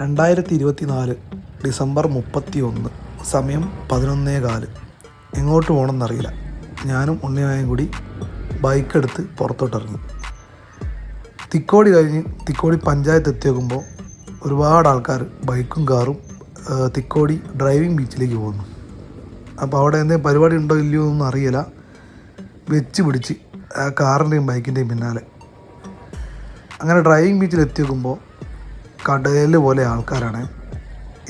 രണ്ടായിരത്തി ഇരുപത്തി നാല് ഡിസംബർ മുപ്പത്തി ഒന്ന് സമയം പതിനൊന്നേ കാൽ എങ്ങോട്ട് പോകണമെന്നറിയില്ല ഞാനും ഉണ്ണിയായും കൂടി ബൈക്കെടുത്ത് പുറത്തോട്ടിറങ്ങി. തിക്കോടി കഴിഞ്ഞ് തിക്കോടി പഞ്ചായത്ത് എത്തി നോക്കുമ്പോൾ ഒരുപാട് ആൾക്കാർ ബൈക്കും കാറും തിക്കോടി ഡ്രൈവിംഗ് ബീച്ചിലേക്ക് പോകുന്നു. അപ്പോൾ അവിടെ എന്തെങ്കിലും പരിപാടി ഉണ്ടോ ഇല്ലയോ എന്നൊന്നും അറിയില്ല. വെച്ച് പിടിച്ച് ആ കാറിന്റെയും ബൈക്കിന്റെയും പിന്നാലെ. അങ്ങനെ ഡ്രൈവിംഗ് ബീച്ചിൽ എത്തി നോക്കുമ്പോൾ കടൽ പോലെ ആൾക്കാരാണ്.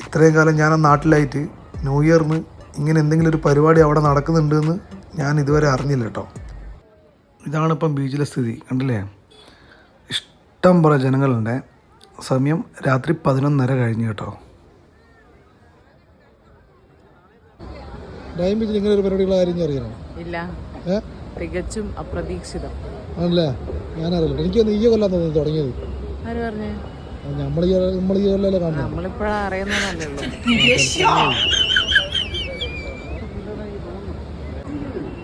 ഇത്രയും കാലം ഞാൻ ആ നാട്ടിലായിട്ട് ന്യൂ ഇയറിന് ഇങ്ങനെ എന്തെങ്കിലും ഒരു പരിപാടി അവിടെ നടക്കുന്നുണ്ടെന്ന് ഞാൻ ഇതുവരെ അറിഞ്ഞില്ല കേട്ടോ. ഇതാണ് ഇപ്പം ബീച്ചിലെ സ്ഥിതി കണ്ടില്ലേ? ഇഷ്ടം പോലെ ജനങ്ങളുണ്ട്. സമയം രാത്രി പതിനൊന്നര കഴിഞ്ഞു കേട്ടോ. ഡൈം ബീച്ചിൽ ഇങ്ങനെ ഒരു പരിപാടിയുള്ള കാര്യം ഞാൻ അറിയണം? ഇല്ല. തികച്ചും അപ്രതീക്ഷിതം. ആണല്ലേ? ഞാനറിയില്ല. എനിക്ക് ഈ കൊല്ലാൻ തോന്നുന്നു തുടങ്ങിയത്. ആര് പറഞ്ഞേ? നമ്മൾ നമ്മൾ ഈ കൊല്ലല്ലേ കാണുന്നത്. നമ്മളിപ്പോഴാ അറിയുന്നതല്ലേ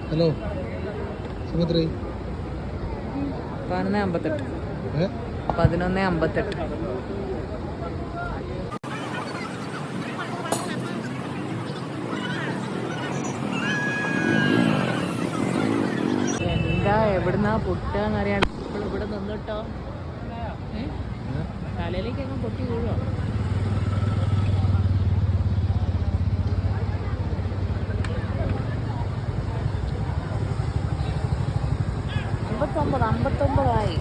ഹലോ സുമിത്രേ. പതിനൊന്ന് അമ്പത്തെട്ട്. പതിനൊന്ന് അമ്പത്തെട്ട്. എന്താ എവിടുന്നാ പൊട്ടുകയെന്നറിയാൻ ഇപ്പോൾ ഇവിടെ നിന്നിട്ടോ. ഏ? തലയിലേക്ക് അങ്ങ് പൊട്ടി വീഴുവോ. അമ്പത്തൊമ്പത് അമ്പത്തൊമ്പതായി.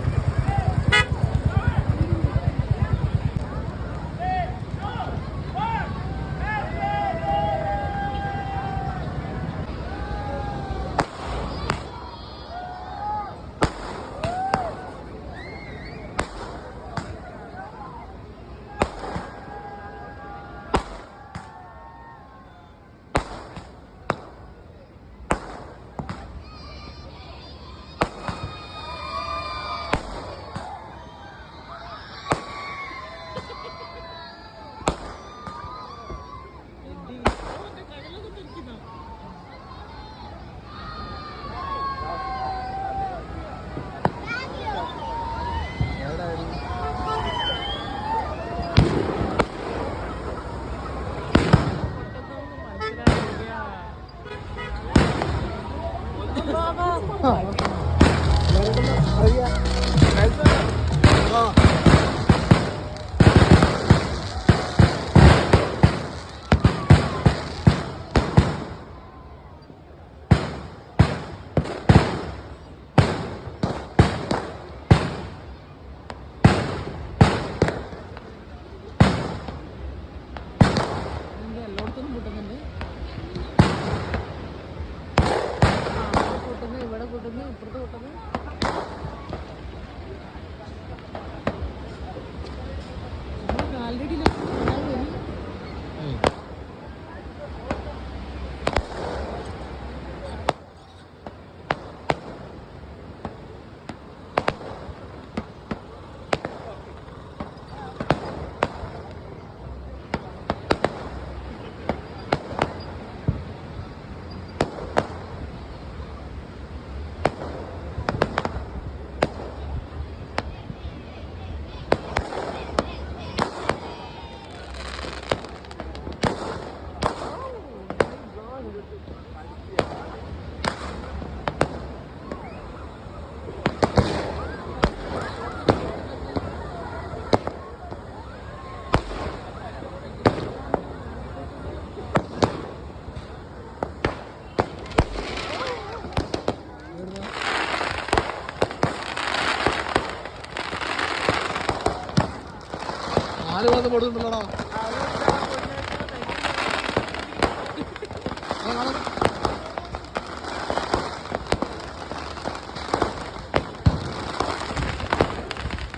നാല് മാസം കൊടുത്തിട്ടുള്ളടാ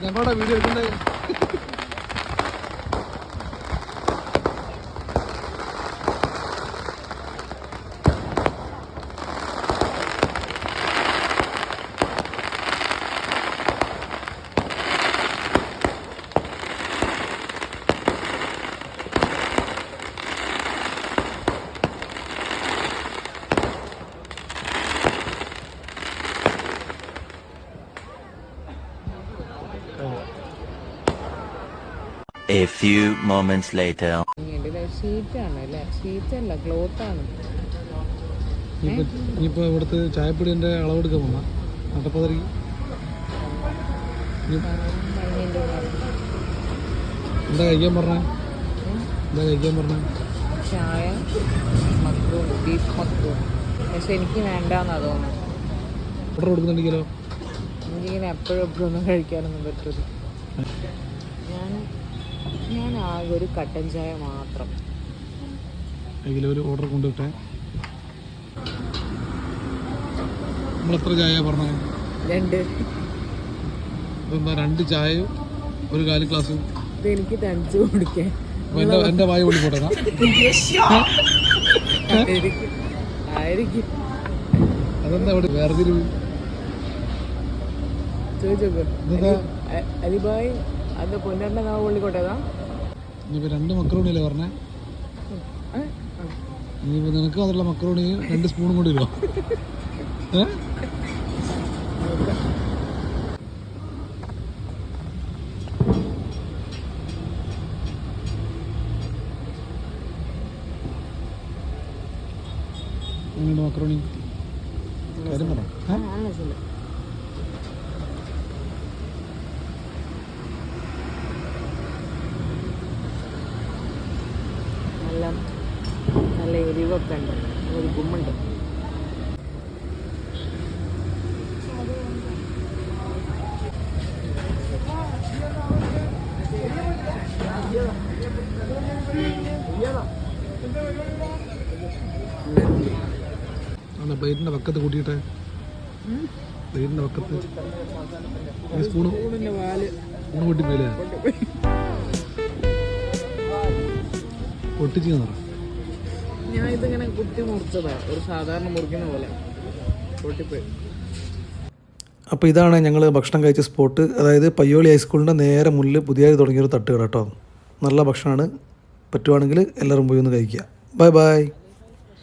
ഞങ്ങളുടെ വീഡിയോ എടുക്കണ്ടേ? A few moments later. ഇനിയിപ്പോ ഇവിടുത്തെ ചായപ്പൊടിന്റെ അളവെടുക്കാൻ പോന്ന. നട്ടപ്പതറിക്ക് എന്താ കഴിക്കാൻ പറഞ്ഞ? എന്താ കഴിക്കാൻ പറഞ്ഞ? ചായ മക്രൂൺ ബീഫ് മക്രൂൺ പക്ഷെ എനിക്ക് വേണ്ടാന്നാ തോന്നുന്നു ഓർഡർ കൊടുക്കുന്നുണ്ടെങ്കിലോ? എനിക്കിങ്ങനെ എപ്പോഴും എപ്പോഴും ഒന്നും കഴിക്കാനൊന്നും പറ്റില്ല ഞാൻ ഞാൻ ആകെ ഒരു കട്ടൻ ചായ മാത്രം. ഒരു ഓർഡർ കൊണ്ടുവിട്ടെ. നമ്മളെത്ര ചായ പറഞ്ഞേ? രണ്ട്. എന്താ രണ്ട് ചായയും ഒരു കാലി ഗ്ലാസ്സും ഇത് എനിക്ക് തണിച്ചു കുടിക്കാൻ. എന്റെ എന്റെ വായ പൊളി പോട്ടെ ആയിരിക്കും. ആയിരിക്കും. അതെന്താ ഇവിടെ വേർതിരിവ് ചോദിച്ചോക്ക്. അലിബായ് അത് പൊന്നേട്ടന്റെ നാവ് പൊള്ളിക്കോട്ടേതാ ഇനിയിപ്പോ രണ്ട് മക്രോണിയല്ലേ പറഞ്ഞേ? ഇനിയിപ്പോൾ നിനക്ക് അതുള്ള മക്രോണി രണ്ട് സ്പൂണും കൂടി വരുമോ ഏഹ് എങ്ങനെയുണ്ട് മക്രോണി കാര്യം പറ ഏ? നല്ല എരിവൊക്കെ ഉണ്ട് ഒരു ഗുമ്മുണ്ട്. അല്ല പ്ലേറ്റിന്റെ പക്കത്ത് കൂട്ടിയിട്ടെ? പ്ലേറ്റിന്റെ പക്കത്ത് സ്പൂണ് സ്പൂണ് പൊട്ടിച്ച് നിറ ഞാൻ ഇതിങ്ങനെ കുത്തി മുറിച്ചതാ. ഒരു സാധാരണ മുറിക്കുന്ന പോലെ. പൊട്ടിപ്പോയി. അപ്പോൾ ഇതാണ് ഞങ്ങൾ ഭക്ഷണം കഴിച്ച സ്പോട്ട്. അതായത് പയ്യോളി ഹൈസ്കൂളിന്റെ നേരെ മുന്നിൽ പുതിയതായി തുടങ്ങിയൊരു തട്ടുകട കേട്ടോ. നല്ല ഭക്ഷണമാണ് പറ്റുവാണെങ്കിൽ എല്ലാവരും പോയി ഒന്ന് കഴിക്കുക. Bye bye.